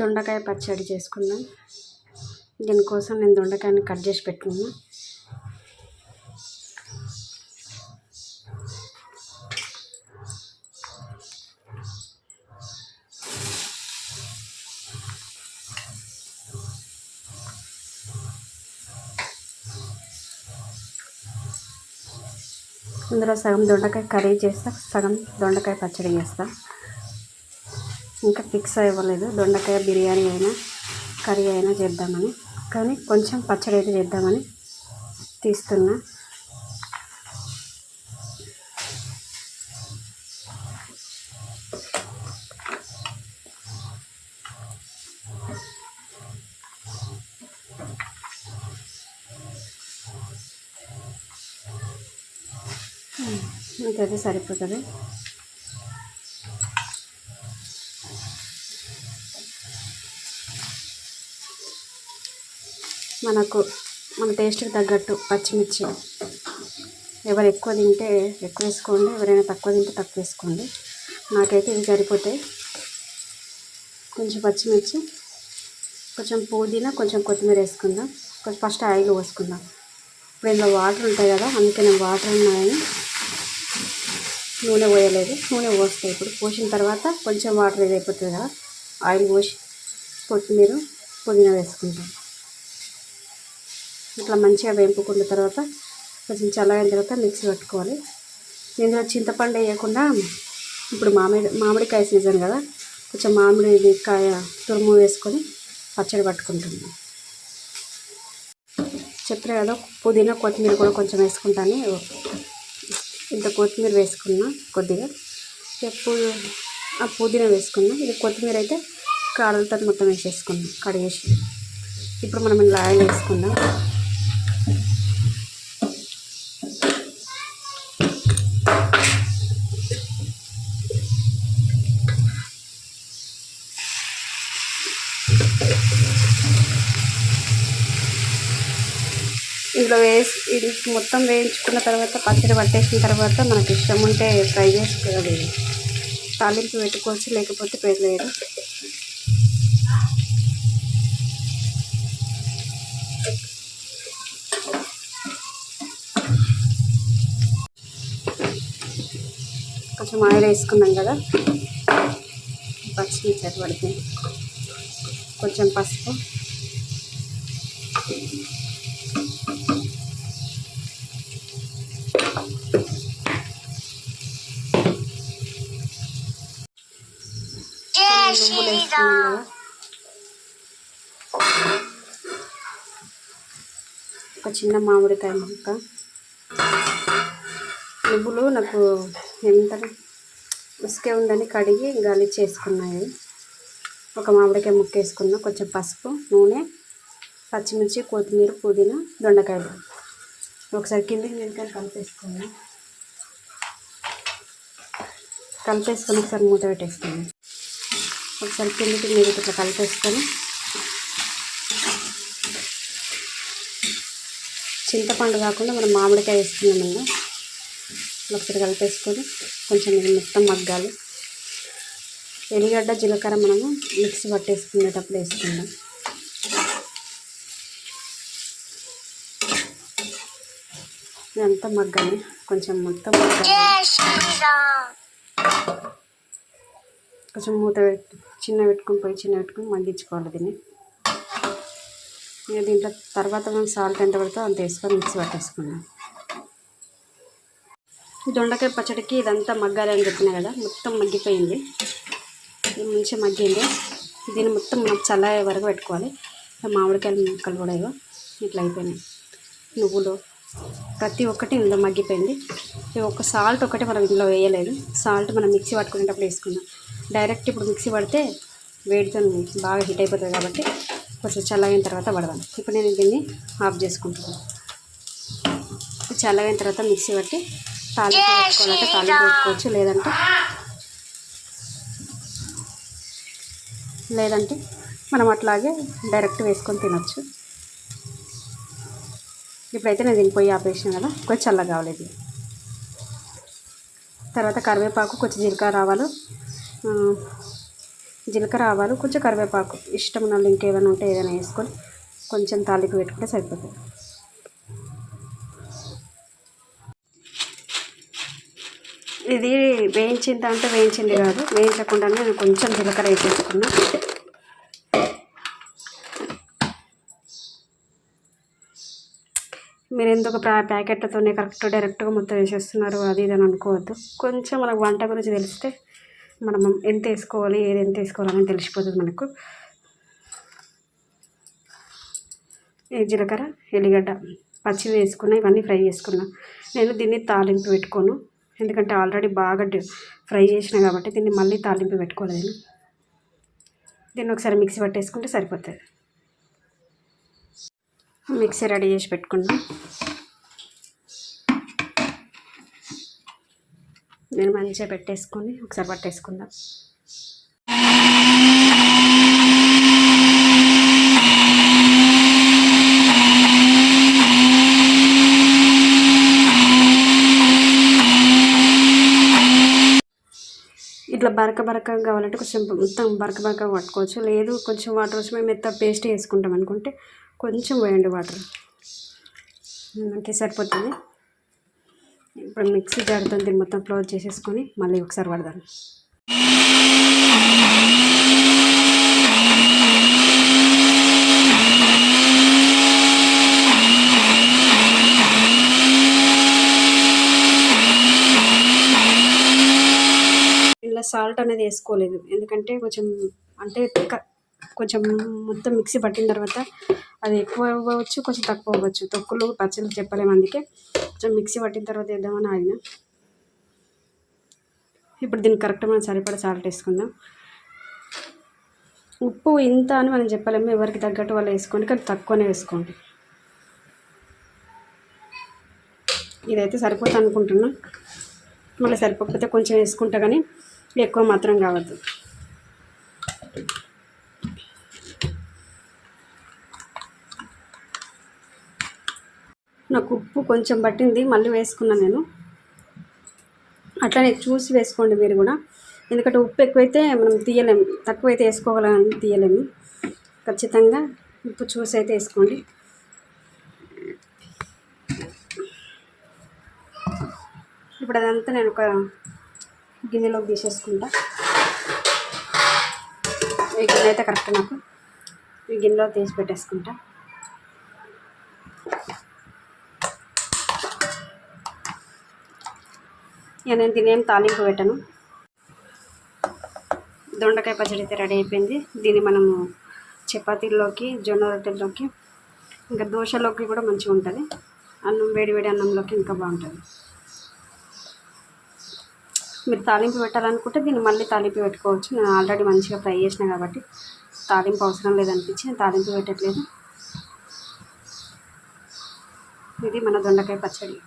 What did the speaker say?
దొండకాయ పచ్చడి చేసుకున్నాను దీనికోసం నేను దొండకాయని కట్ చేసి పెట్టుకున్నా. ఇందులో సగం దొండకాయ కర్రీ చేస్తా సగం దొండకాయ పచ్చడి చేస్తాను ఇంకా ఫిక్స్ అవ్వలేదు. దొండకాయ బిర్యానీ అయినా కర్రీ అయినా చేద్దామని. కానీ కొంచెం పచ్చడి అయితే చేద్దామని తీస్తున్నా. ఇంకైతే సరిపోతుంది. మనకు మన టేస్ట్కి తగ్గట్టు పచ్చిమిర్చి. ఎవరు ఎక్కువ తింటే ఎక్కువ వేసుకోండి ఎవరైనా తక్కువ తింటే తక్కువ వేసుకోండి. నాకైతే ఇవి సరిపోతాయి. కొంచెం పచ్చిమిర్చి కొంచెం పుదీనా కొంచెం కొత్తిమీర వేసుకుందాం. కొంచెం ఫస్ట్ ఆయిల్ పోసుకుందాం. ఇప్పుడు ఇందులో వాటర్ ఉంటాయి కదా అందుకే నేను వాటర్ ఉన్నాయని నూనె పోయలేదు. నూనె పోస్తాయి ఇప్పుడు పోసిన తర్వాత కొంచెం వాటర్ ఇది అయిపోతుంది కదా ఆయిల్ పోసి కొత్తిమీర పుదీనా వేసుకుంటాం ఇట్లా మంచిగా వేపుకున్న తర్వాత కొంచెం చల్లగిన తర్వాత మిక్సీ పట్టుకోవాలి. ఇందులో చింతపండు వేయకుండా ఇప్పుడు మామిడి మామిడికాయ సీజన్ కదా కొంచెం మామిడి కాయ తురుము వేసుకొని పచ్చడి పట్టుకుంటున్నాను చెప్పిన కదా పుదీనా కొత్తిమీర కూడా కొంచెం వేసుకుంటాను. ఇంత కొత్తిమీర వేసుకున్నా కొద్దిగా. ఆ పుదీనా వేసుకున్నా ఇది కొత్తిమీర అయితే కాడలతో మొత్తం వేసేసుకున్నాం కడిగేసి. ఇప్పుడు మనం ఇలా ఆయిల్ వేసుకుందాం. ఇందులో వేసి ఇది మొత్తం వేయించుకున్న తర్వాత పచ్చడి పట్టేసిన తర్వాత మనకి ఇష్టం ఉంటే ఫ్రై చేసుకోవాలి. తాలింపు పెట్టుకోవచ్చు లేకపోతే పెట్టలేదు కొంచెం ఆయిల్ వేసుకున్నాం కదా. పచ్చిమిర్చి పడుతుంది కొంచెం పసుపు. నువ్వులు వేసుకున్నాం కదా ఒక చిన్న మామిడికాయ ముక్క. నువ్వులు నాకు ఏమంటారు ఉసుకే ఉందని కడిగి గాలి చేసుకున్నాయి. ఒక మామిడికాయ ముక్క వేసుకున్నా కొంచెం పసుపు నూనె పచ్చిమిర్చి కొత్తిమీర పుదీనా దొండకాయలు. ఒకసారి కిందికి మీదకి కలిపేసుకున్నాను కలిపేసుకొని ఒకసారి మూత పెట్టేసుకున్నాను ఒకసారి కిందికి మీదకి ఇట్లా కలిపేసుకొని చింతపండు కాకుండా మనం మామిడికాయ వేసుకున్నాం ఇంకా ఒకసారి కలిపేసుకొని కొంచెం ఇది మొత్తం మగ్గాలి. ఎల్లిగడ్డ జీలకర్ర మనము మిక్సీ పట్టేసుకునేటప్పుడు వేసుకుందాం. ఇదంతా మగ్గాలి. కొంచెం మొత్తం మగ్గాలి. కొంచెం మూత పెట్టి చిన్న పెట్టుకొని పోయి చిన్న పెట్టుకొని మగ్గించుకోవాలి దీన్ని. ఇక దీంట్లో తర్వాత మనం సాల్ట్ ఎంత పడుతుందో అంత వేసుకొని మిక్సీ పట్టేసుకున్నాం దొండకాయ పచ్చడికి ఇదంతా మగ్గాలి అని చెప్పిన కదా మొత్తం మగ్గిపోయింది. ఇది మంచిగా మగ్గింది. దీన్ని మొత్తం మనం చల్లయ్యే వరకు పెట్టుకోవాలి. మామిడికాయలు ముక్కలు కూడా ఇగో ఇట్లా అయిపోయినాయి. నువ్వులు ప్రతి ఒక్కటి ఇందులో మగ్గిపోయింది. ఈ ఒక్క సాల్ట్ ఒకటి మనం ఇందులో వేయలేదు. సాల్ట్ మనం మిక్సీ పట్టుకునేటప్పుడు వేసుకున్నాం డైరెక్ట్ ఇప్పుడు మిక్సీ పడితే వేడితో బాగా హీట్ అయిపోతుంది కాబట్టి కొంచెం చల్లగైన తర్వాత పడదాం. ఇప్పుడు నేను దీన్ని ఆఫ్ చేసుకుంటున్నాను. చల్లగైన తర్వాత మిక్సీ పట్టి తాలింపు పెట్టుకోవాలంటే తాలింపు పెట్టుకోవచ్చు. లేదంటే లేదంటే మనం అట్లాగే డైరెక్ట్ వేసుకొని తినొచ్చు. ఇప్పుడైతే నేను దీన్ని పొయ్యి ఆపేసాను కదా కొంచెం చల్లగా కావాలి ఇది. తర్వాత కరివేపాకు కొంచెం జీలకర్ర రావాలి జీలకర్ర ఆవాలు కొంచెం కరివేపాకు. ఇష్టం ఉన్న వాళ్ళు ఇంకేమైనా ఉంటే ఏదైనా వేసుకొని కొంచెం తాలింపు పెట్టుకుంటే సరిపోతుంది. ఇది వేయించింది అంటే వేయించింది కాదు వేయించకుండానే నేను కొంచెం జీలకర్ర వేసేసుకున్నాను మీరు ఎందుకు ప్యా ప్యాకెట్లతోనే కరెక్ట్ డైరెక్ట్గా మొత్తం వేసేస్తున్నారు? అది ఇది అని అనుకోవద్దు. కొంచెం మనకు వంట గురించి తెలిస్తే మనం ఎంత వేసుకోవాలి ఏది ఎంత వేసుకోవాలని తెలిసిపోతుంది మనకు. ఈ జీలకర్ర ఎల్లిగడ్డ పచ్చివి వేసుకున్నా ఇవన్నీ ఫ్రై చేసుకున్నా. నేను దీన్ని తాలింపు పెట్టుకోను. ఎందుకంటే ఆల్రెడీ బాగా ఫ్రై చేసిన కాబట్టి దీన్ని మళ్ళీ తాలింపు పెట్టుకోలేదు నేను. దీన్ని ఒకసారి మిక్సీ పట్టేసుకుంటే సరిపోతుంది. మిక్సీ రెడీ చేసి పెట్టుకున్నాం నేను మంచిగా పెట్టేసుకొని ఒకసారి పట్టేసుకుందాం. ఇట్లా బరక బరక కావాలంటే కొంచెం మొత్తం బరక బరక పట్టుకోవచ్చు. లేదు కొంచెం వాటర్ వచ్చి మేము మెత్త పేస్ట్ వేసుకుంటాం అనుకుంటే కొంచెం వేయండి వాటర్. అంతే సరిపోతుంది. ఇప్పుడు మిక్సీ జారుతో దీన్ని మొత్తం క్లోజ్ చేసేసుకొని మళ్ళీ ఒకసారి పడదాం ఇలా సాల్ట్ అనేది వేసుకోలేదు. ఎందుకంటే కొంచెం అంటే కొంచెం మొత్తం మిక్సీ పట్టిన తర్వాత అది ఎక్కువ అవ్వచ్చు కొంచెం తక్కువ అవ్వచ్చు తొక్కులు పచ్చళ్ళు చెప్పలేము అందుకే. కొంచెం మిక్సీ పట్టిన తర్వాత వేద్దామని ఆగిన. ఇప్పుడు దీనికి కరెక్ట్ మనం సరిపడా సాల్ట్ వేసుకుందాం. ఉప్పు ఇంత అని మనం చెప్పలేము ఎవరికి తగ్గట్టు వాళ్ళు వేసుకోండి కానీ తక్కువనే వేసుకోండి. ఇదైతే సరిపోతుంది అనుకుంటున్నా మళ్ళీ సరిపోకపోతే కొంచెం వేసుకుంటా కానీ ఎక్కువ మాత్రం కావద్దు. నాకు ఉప్పు కొంచెం పట్టింది మళ్ళీ వేసుకున్నాను నేను. అట్లనే చూసి వేసుకోండి మీరు కూడా. ఎందుకంటే ఉప్పు ఎక్కువైతే మనం తీయలేము తక్కువైతే వేసుకోగలం తీయలేము ఖచ్చితంగా ఉప్పు చూసి అయితే వేసుకోండి. ఇప్పుడు అదంతా నేను ఒక గిన్నెలోకి తీసేసుకుంటా. ఈ గిన్నె అయితే కరెక్ట్ నాకు. ఈ గిన్నెలో తీసి పెట్టేసుకుంటా. ఇక నేను దీని ఏం తాలింపు పెట్టను. దొండకాయ పచ్చడి అయితే రెడీ అయిపోయింది. దీన్ని మనము చపాతీల్లోకి జొన్న రొట్టెల్లోకి ఇంకా దోశలోకి కూడా మంచిగా ఉంటుంది. అన్నం వేడి వేడి అన్నంలోకి ఇంకా బాగుంటుంది. మీరు తాలింపు పెట్టాలనుకుంటే దీన్ని మళ్ళీ తాలింపు పెట్టుకోవచ్చు. నేను ఆల్రెడీ మంచిగా ఫ్రై చేసిన కాబట్టి తాలింపు అవసరం లేదనిపించి నేను తాలింపు పెట్టట్లేదు. ఇది మన దొండకాయ పచ్చడి.